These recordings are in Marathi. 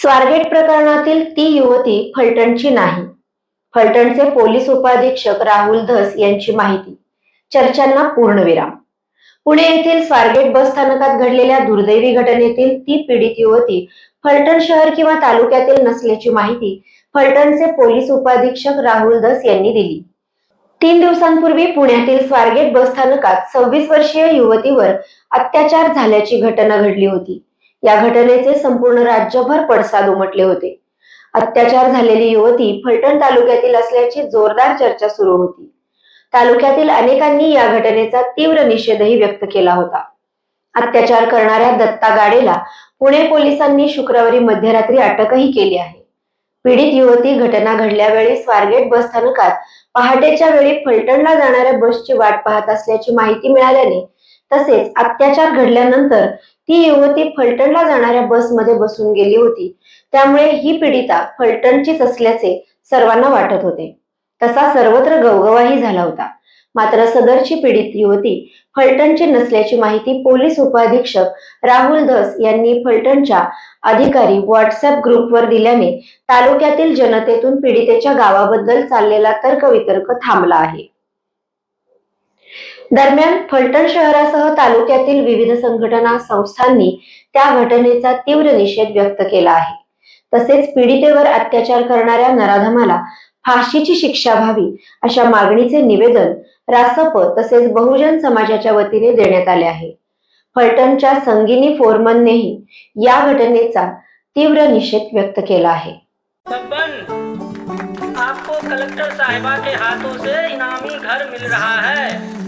स्वारगेट प्रकरणातील ती युवती फलटणची नाही. फलटणचे पोलीस उपाधीक्षक राहुल धस यांची माहिती. चर्चांना पूर्णविराम पुणे येथील स्वारगेट बस स्थानकात घडलेल्या दुर्दैवी घटनेतील ती पीडित युवती फलटण शहर किंवा तालुक्यातील नसल्याची माहिती फलटणचे पोलीस उपाधीक्षक राहुल धस यांनी दिली. तीन दिवसांपूर्वी पुण्यातील स्वारगेट बस स्थानकात सव्वीस वर्षीय युवतीवर अत्याचार झाल्याची घटना घडली होती. या घटनेचे संपूर्ण राज्यभर पडसाद उमटले होते. अत्याचार झालेली युवती फलटण तालुक्यातील असल्याची जोरदार चर्चा सुरू होती. तालुक्यातील अनेकांनी या घटनेचा तीव्र निषेधही व्यक्त केला होता. अत्याचार करणाऱ्या दत्ता गाडेला पुणे पोलिसांनी शुक्रवारी मध्यरात्री अटकही केली आहे. पीडित युवती घटना घडल्यावेळी स्वारगेट बस स्थानकात पहाटेच्या वेळी फलटणला जाणाऱ्या बसची वाट पाहत असल्याची माहिती मिळाल्याने तसेच अत्याचार घडल्यानंतर ती युवती फलटणला जाणाऱ्या बसमध्ये बसून गेली होती. त्यामुळे ही पीडिता फलटणचीच असल्याचे सर्वांना वाटत होते. तसा सर्वत्र गवगवाही झाला होता. मात्र सदरची पीडित युवती फलटणची नसल्याची माहिती पोलीस उपाधीक्षक राहुल धस यांनी फलटणच्या अधिकारी व्हॉट्सअप ग्रुपवर दिल्याने तालुक्यातील जनतेतून पीडितेच्या गावाबद्दल चाललेला तर्कवितर्क थांबला आहे. दरम्यान फलटण शहरासह तालुक्यातील विविध संघटना संस्थांनी त्या घटनेचा तीव्र निषेध व्यक्त केला आहे. तसेच पीडितेवर अत्याचार करणाऱ्या नराधमाला फाशीची शिक्षा व्हावी अशा मागणीचे निवेदन रासप तसेच बहुजन समाजाच्या वतीने देण्यात आले आहे. फलटणच्या संगिनी फोरमननेही या घटनेचा तीव्र निषेध व्यक्त केला आहे. आपको कलेक्टर साहिबा के हाथों से इनामी घर मिल रहा है।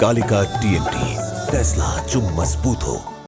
कालिका टीएमटी फैसला जो मजबूत हो।